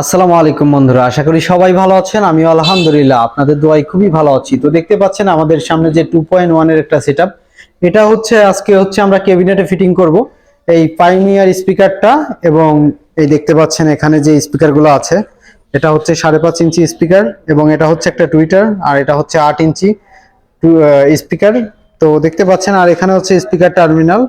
আসসালামু আলাইকুম বন্ধুরা, আশা করি সবাই ভালো আছেন। আমি আলহামদুলিল্লাহ, আপনাদের দোয়াই খুবই ভালো আছি। তো দেখতে পাচ্ছেন আমাদের সামনে যে টু পয়েন্ট ওয়ানের একটা সেট এটা হচ্ছে আজকে হচ্ছে আমরা ক্যাবিনেটে ফিটিং করব। এই পাইনিয়ার স্পিকারটা এবং এই দেখতে পাচ্ছেন এখানে যে স্পিকারগুলো আছে, এটা হচ্ছে সাড়ে পাঁচ ইঞ্চি স্পিকার এবং এটা হচ্ছে একটা টুইটার আর এটা হচ্ছে আট ইঞ্চি স্পিকার তো দেখতে পাচ্ছেন, আর এখানে হচ্ছে স্পিকার টার্মিনাল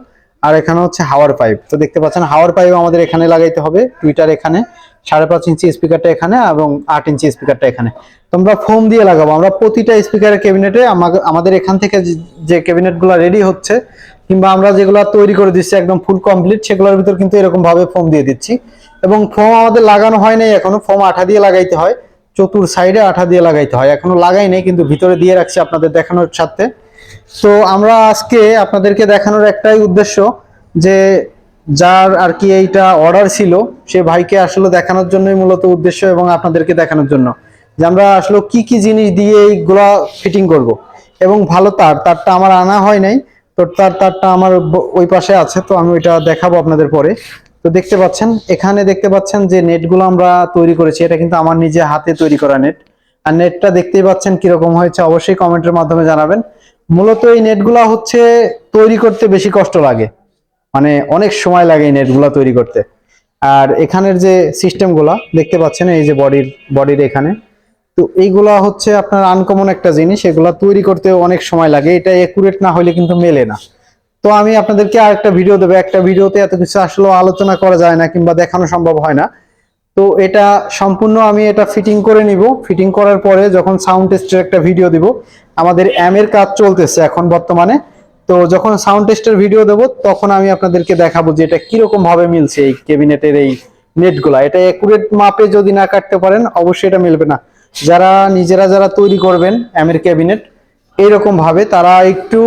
আর এখানে হচ্ছে হাওয়ার পাইপ তো দেখতে পাচ্ছেন, হাওয়ার পাইপ আমাদের এখানে লাগাইতে হবে টুইটার এখানে। সাড়ে পাঁচ ইঞ্চি স্পিকারটা এখানে এবং আট ইঞ্চি স্পিকারটা এখানে। তোমরা ফোম দিয়ে লাগাবো। আমরা প্রতিটা স্পিকারের ক্যাবিনেটে আমাদের এখান থেকে যে- ক্যাবিনেটগুলো রেডি হচ্ছে কিংবা আমরা যেগুলো তৈরি করে দিচ্ছি একদম ফুল কমপ্লিট সেগুলোর ভিতর কিন্তু এরকম ভাবে ফোম দিয়ে দিচ্ছি। এবং ফোম আমাদের লাগানো হয় নাই এখনও, ফোম আঠা দিয়ে লাগাইতে হয়। চতুর সাইডে আঠা দিয়ে লাগাইতে হয়। এখনও লাগাই নাই, কিন্তু ভিতরে দিয়ে রাখছি আপনাদের দেখানোর সাথে। তো আমরা আজকে আপনাদেরকে দেখানোর একটাই উদ্দেশ্য যে যার আর কি এইটা অর্ডার ছিল, সে ভাইকে আসলে দেখানোর জন্যই মূলত উদ্দেশ্য এবং আপনাদেরকে দেখানোর জন্য যে আমরা আসলে কি কি জিনিস দিয়ে এইগুলা ফিটিং করব। এবং ভালো তার, তারটা আমার আনা হয় নাই, তো তার, তারটা আমার ওই পাশে আছে, তো আমি ওইটা দেখাবো আপনাদের পরে। তো দেখতে পাচ্ছেন, এখানে দেখতে পাচ্ছেন যে নেটগুলো আমরা তৈরি করেছি, এটা কিন্তু আমার নিজে হাতে তৈরি করা নেট। আর নেটটা দেখতেই পাচ্ছেন কীরকম হয়েছে, অবশ্যই কমেন্টের মাধ্যমে জানাবেন। মূলত এই নেটগুলা হচ্ছে তৈরি করতে বেশি কষ্ট লাগে। মানে অনেক সময় লাগে এই নেটগুলা তৈরি করতে। আর এখানের যে সিস্টেমগুলা, দেখতে পাচ্ছেন এই যে বডির বডির এখানে। তো এইগুলা হচ্ছে আপনার আনকমন একটা জিনিস, এগুলা তৈরি করতে অনেক সময় লাগে। এটা একুরেট না হলে কিন্তু মেলে না। তো আমি আপনাদেরকে আরেকটা ভিডিও দেবো। একটা ভিডিওতে এত কিছু আসলে আলোচনা করা যায় না কিংবা দেখানো সম্ভব হয় না। তো এটা সম্পূর্ণ আমি এটা ফিটিং করে নিব। ফিটিং করার পরে যখন সাউন্ড টেস্টের একটা ভিডিও দিব, আমাদের এর কাজ চলতেছে এখন বর্তমানে। তো যখন সাউন্ড টেস্টের ভিডিও দেবো, তখন আমি আপনাদেরকে দেখাবো যে এটা কীরকম ভাবে মিলছে এই ক্যাবিনেটের এই নেটগুলা। এটা একুরেট মাপে যদি না কাটতে পারেন, অবশ্যই এটা মিলবে না। যারা, নিজেরা যারা তৈরি করবেন এম এর ক্যাবিনেট এইরকম ভাবে তারা একটু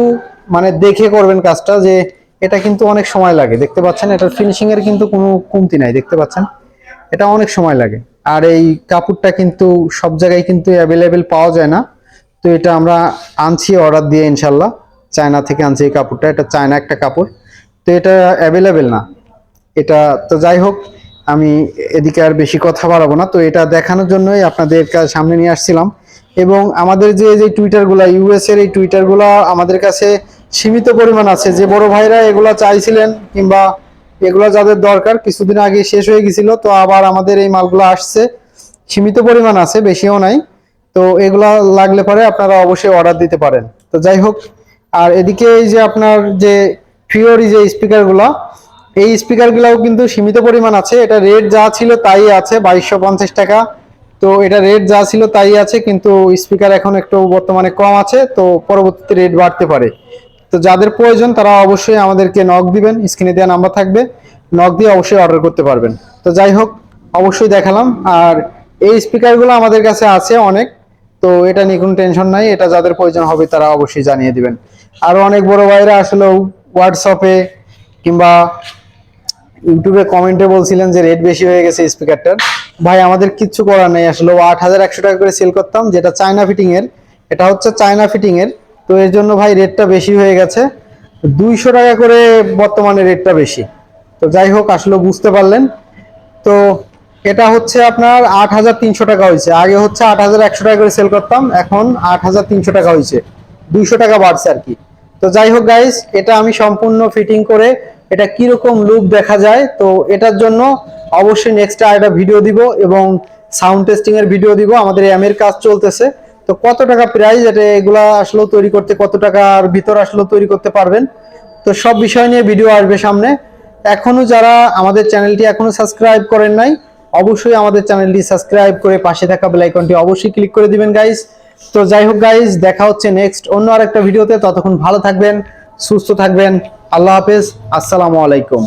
মানে দেখে করবেন কাজটা যে এটা কিন্তু অনেক সময় লাগে। দেখতে পাচ্ছেন, এটার ফিনিশিং এর কিন্তু কোনো কমতি নাই, দেখতে পাচ্ছেন? এটা অনেক সময় লাগে। আর এই কাপড়টা কিন্তু সব জায়গায় কিন্তু অ্যাভেলেবেল পাওয়া যায় না। তো এটা আমরা আনছি অর্ডার দিয়ে ইনশাল্লাহ চায়না থেকে আনছি এই কাপড়টা। এটা চায়না একটা কাপড়। তো এটা অ্যাভেলেবেল না। এটা তো যাই হোক, আমি এদিকে আর বেশি কথা বাড়াবো না। তো এটা দেখানোর জন্যই আপনাদের সামনে নিয়ে আসছিলাম। এবং আমাদের যে যে টুইটারগুলো ইউএস এর এই টুইটারগুলো আমাদের কাছে সীমিত পরিমাণ আছে। যে বড় ভাইরা এগুলা চাইছিলেন কিংবা এগুলো যাদের দরকার, কিছুদিন আগে শেষ হয়ে গেছিল, তো আবার আমাদের এই মালগুলো আসছে। সীমিত পরিমাণ আছে, বেশিও নাই। তো এগুলা লাগলে পরে আপনারা অবশ্যই অর্ডার দিতে পারেন। তো যাই হোক আর এদিকে এই যে আপনার যে ফিওরি যে স্পিকারগুলো এই স্পিকারগুলোও কিন্তু সীমিত পরিমাণ আছে। এটা রেট যা ছিল তাই আছে, বাইশশো পঞ্চাশ টাকা। তো এটা রেট যা ছিল তাই আছে, কিন্তু স্পিকার এখন একটু বর্তমানে কম আছে, তো পরবর্তীতে রেট বাড়তে পারে। তো যাদের প্রয়োজন, তারা অবশ্যই আমাদেরকে নক দিবেন স্ক্রিনে দেওয়া নাম্বার থাকবে। নক দিয়ে অবশ্যই অর্ডার করতে পারবেন। তো যাই হোক, অবশ্যই দেখালাম। আর এই স্পিকারগুলো আমাদের কাছে আছে অনেক। তো এটা নিয়ে কোনো টেনশন নাই, এটা যাদের প্রয়োজন হবে তারা অবশ্যই জানিয়ে দিবেন। আরও অনেক বড় ভাইরা আসলে হোয়াটসঅ্যাপে কিংবা ইউটিউবে কমেন্টে বলছিলেন যে রেট বেশি হয়ে গেছে স্পিকারটার ভাই, আমাদের কিচ্ছু করার নেই, আসলে আট হাজার একশো টাকা করে সেল করতাম, যেটা চায়না ফিটিং এর, এটা হচ্ছে চায়না ফিটিং এর। তো এর জন্য ভাই রেটটা বেশি হয়ে গেছে, দুইশো টাকা করে বর্তমানে রেটটা বেশি। তো যাই হোক, আসলে বুঝতে পারলেন। তো এটা হচ্ছে আপনার আট হাজার তিনশো টাকা হয়েছে। আগে হচ্ছে আট হাজার একশো টাকা করে সেল করতাম, এখন আট হাজার তিনশো টাকা হয়েছে। দুইশো টাকা বাড়ছে আর কি। তো যাই হোক গাইস এটা আমি সম্পূর্ণ ফিটিং করে এটা কীরকম লুক দেখা যায়, তো এটার জন্য অবশ্যই নেক্সট একটা ভিডিও দিব এবং সাউন্ড টেস্টিং এর ভিডিও দিব। আমাদের এম এর কাজ চলতেছে। তো কত টাকা প্রাইস এটা এগুলা আসলে তৈরি করতে কত টাকার ভিতর আসলে তৈরি করতে পারবেন। তো সব বিষয় নিয়ে ভিডিও আসবে সামনে। এখনও যারা আমাদের চ্যানেলটি এখনও সাবস্ক্রাইব করেন নাই অবশ্যই আমাদের চ্যানেলটি সাবস্ক্রাইব করে পাশে থাকা আইকনটি অবশ্যই ক্লিক করে দিবেন গাইজ তো যাই হোক গাইস দেখা হচ্ছে নেক্সট অন্য আরেকটা ভিডিওতে ততক্ষণ ভালো থাকবেন, সুস্থ থাকবেন। আল্লাহ হাফেজ। আসসালামু আলাইকুম।